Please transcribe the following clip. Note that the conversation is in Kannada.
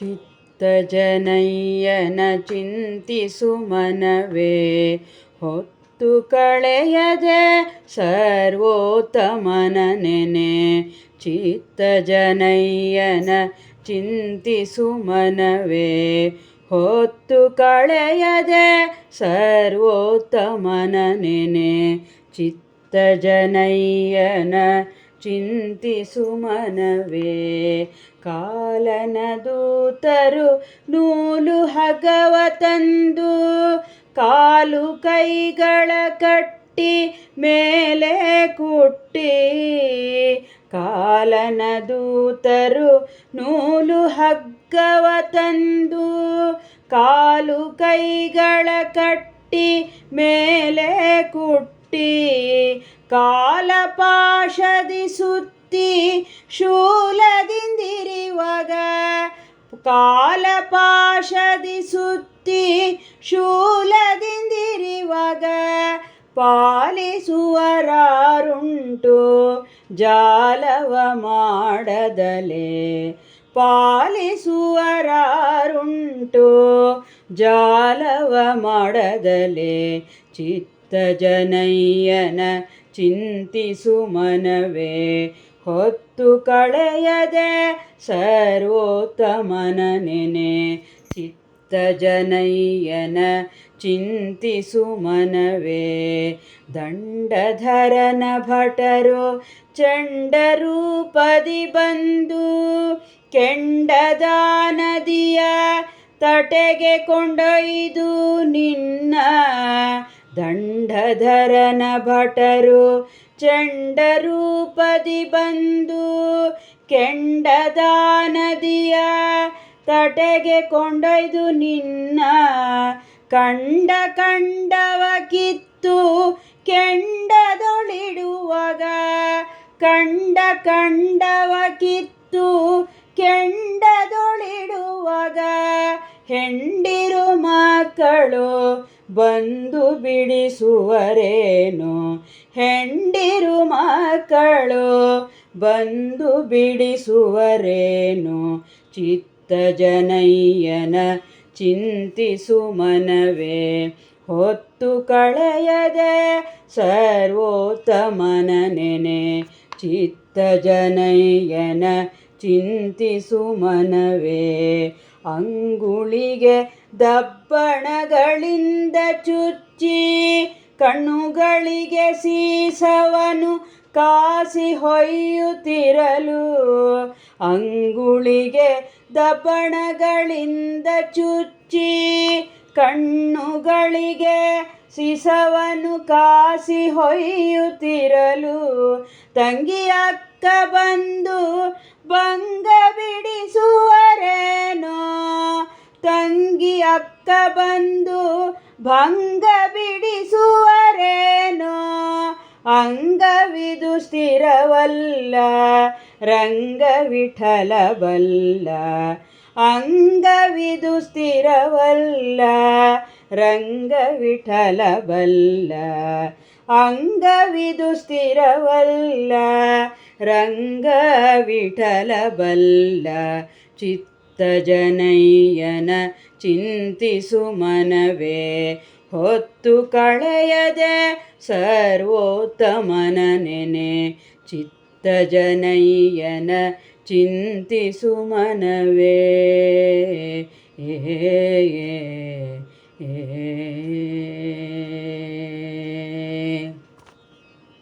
ಚಿತ್ತಜನಯ್ಯನ ಚಿಂತಿಸು ಮನವೇ. ಹೊತ್ತು ಕಳೆಯದೆ ಸರ್ವೋತ್ತಮನ ನೆನೆ. ಚಿತ್ತಜನಯ್ಯನ ಚಿಂತಿಸು ಮನವೇ. ಹೊತ್ತು ಕಳೆಯದೆ ಸರ್ವೋತ್ತಮನ ನೆನೆ. ಚಿತ್ತಜನಯ್ಯನ ಚಿಂತಿಸು ಮನವೇ. ಕಾಲನ ದೂತರು ನೂಲು ಹಗವ ತಂದು ಕಾಲು ಕೈಗಳ ಕಟ್ಟಿ ಮೇಲೆ ಕುಟ್ಟಿ. ಕಾಲನ ದೂತರು ನೂಲು ಹಗ್ಗವ ತಂದು ಕಾಲು ಕೈಗಳ ಕಟ್ಟಿ ಮೇಲೆ ಕುಟ್ಟಿ. ಕಾಲಪಾಶದಿ ಸುತ್ತಿ ಶೂಲದಿಂದಿರಿವಾಗ ಕಾಲಪಾಶದಿ ಸುತ್ತಿ ಶೂಲದಿಂದಿರಿವಾಗ ಪಾಲಿಸುವರಾರುಂಟು ಜಾಲವ ಮಾಡದಲೆ ಪಾಲಿಸುವರಾರುಂಟು ಜಾಲವ ಮಾಡದಲೆ ಚಿತ್ತಜನಯ್ಯನ ಚಿಂತಿಸು ಮನವೇ ಹೊತ್ತು ಕಳೆಯದೆ ಸರ್ವೋತ್ತಮನ ನೆನೆ ಚಿತ್ತಜನಯ್ಯನ ಚಿಂತಿಸು ಮನವೇ ದಂಡಧರನ ಭಟರು ಚಂಡರೂಪದಿ ಬಂದು ಕೆಂಡದ ನದಿಯ ತಟೆಗೆ ಕೊಂಡೊಯ್ದು ನಿನ್ನ ದಂಡಧರನ ಭಟರು ಚಂಡರೂಪದಿ ಬಂದು ಕೆಂಡದ ನದಿಯ ತಟೆಗೆ ಕೊಂಡೊಯ್ದು ನಿನ್ನ ಕಂಡ ಕಂಡವ ಕಿತ್ತು ಕೆಂಡದೊಳಿಡುವಾಗ ಕಂಡ ಕಂಡವ ಕಿತ್ತು ಕೆಂಡದೊಳಿಡುವಾಗ ಹೆಂಡಿರು ಮಕ್ಕಳು ಬಂದು ಬಿಡಿಸುವರೇನು? ಹೆಂಡಿರು ಮಕ್ಕಳು ಬಂದು ಬಿಡಿಸುವರೇನು? ಚಿತ್ತಜನಯ್ಯನ ಚಿಂತಿಸು ಮನವೇ. ಹೊತ್ತು ಕಳೆಯದೆ ಸರ್ವೋತ್ತಮನ ನೆನೆ. ಚಿತ್ತಜನಯ್ಯನ ಚಿಂತಿಸು ಮನವೇ. ಅಂಗುಳಿಗೆ ದಪ್ಪಣಗಳಿಂದ ಚುಚ್ಚಿ ಕಣ್ಣುಗಳಿಗೆ ಸೀಸವನು ಕಾಸಿ ಹೊಯ್ಯುತ್ತಿರಲು. ಅಂಗುಳಿಗೆ ದಬ್ಬಣಗಳಿಂದ ಚುಚ್ಚಿ ಕಣ್ಣುಗಳಿಗೆ ಸಿಸವನು ಕಾಸಿ ಹೊಯ್ಯುತ್ತಿರಲು. ತಂಗಿ ಅಕ್ಕ ಬಂದು ಭಂಗ ಬಿಡಿಸುವರೇನೋ ಅಕ್ಕ ಬಂದು ಭಂಗ ಬಿಡಿಸುವರೇನೋ? ಅಂಗವಿದು ಸ್ಥಿರವಲ್ಲ, ರಂಗ ವಿಠಲ ಬಲ್ಲ ಅಂಗವಿದು ಸ್ಥಿರವಲ್ಲ, ರಂಗ ವಿಠಲ ಬಲ್ಲ ಅಂಗವಿದು ಸ್ಥಿರವಲ್ಲ, ರಂಗ ವಿಠಲ ಬಲ್ಲ ಚಿತ್ತಜನಯ್ಯನ ಚಿಂತಿಸು ಮನವೇ. ಹೊತ್ತು ಕಳೆಯದೆ ಸರ್ವೋತ್ತಮನ ನೆನೆ. ಚಿತ್ತಜನಯ್ಯನ ಚಿಂತಿಸು ಮನವೇ. ಏ ಏ.